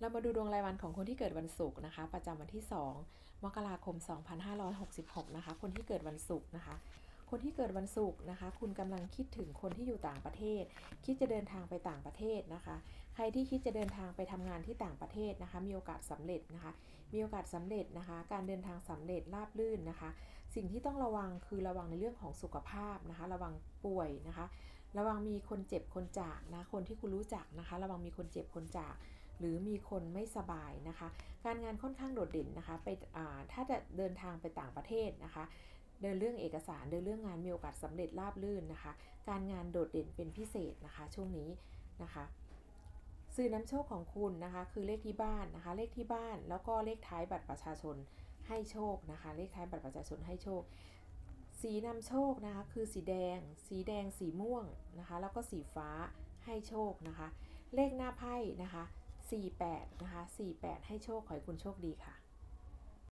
เรามาดูดวงรายวันของคนที่เกิดวันศุกร์นะคะ ประจำวันที่ 2 มกราคม 2566 นะคะ คนที่เกิดวันศุกร์นะคะ คนที่เกิดวันศุกร์นะคะ คุณกำลังคิดถึงคนที่อยู่ต่างประเทศ คิดจะเดินทางไปต่างประเทศนะคะ ใครที่คิดจะเดินทางไปทำงานที่ต่างประเทศนะคะ มีโอกาสสำเร็จนะคะ มีโอกาสสำเร็จนะคะ การเดินทางสำเร็จราบรื่นนะคะ สิ่งที่ต้องระวังคือระวังในเรื่องของสุขภาพนะคะ ระวังป่วยนะคะ ระวังมีคนเจ็บคนจากนะ คนที่คุณรู้จักนะคะ ระวังมีคนเจ็บคนจาก หรือมีคนไม่สบายนะคะ การงานค่อนข้างโดดเด่นนะคะไปอ่าถ้าจะเดินทางไปต่างประเทศนะคะ เดินเรื่องเอกสารเดินเรื่องงานมีโอกาสสำเร็จราบรื่นนะคะ การงานโดดเด่นเป็นพิเศษนะคะ ช่วงนี้นะคะสื่อน้ำโชคของคุณนะคะ คือเลขที่บ้านนะคะ เลขที่บ้านแล้วก็เลขท้ายบัตรประชาชนให้โชคนะคะ เลขท้ายบัตรประชาชนให้โชค สีนำโชคนะคะคือสีแดง สีแดงสีม่วงนะคะ แล้วก็สีฟ้าให้โชคนะคะ เลขหน้าไพ่นะคะ 48 นะคะ 48 ให้โชคขอให้คุณโชคดีค่ะ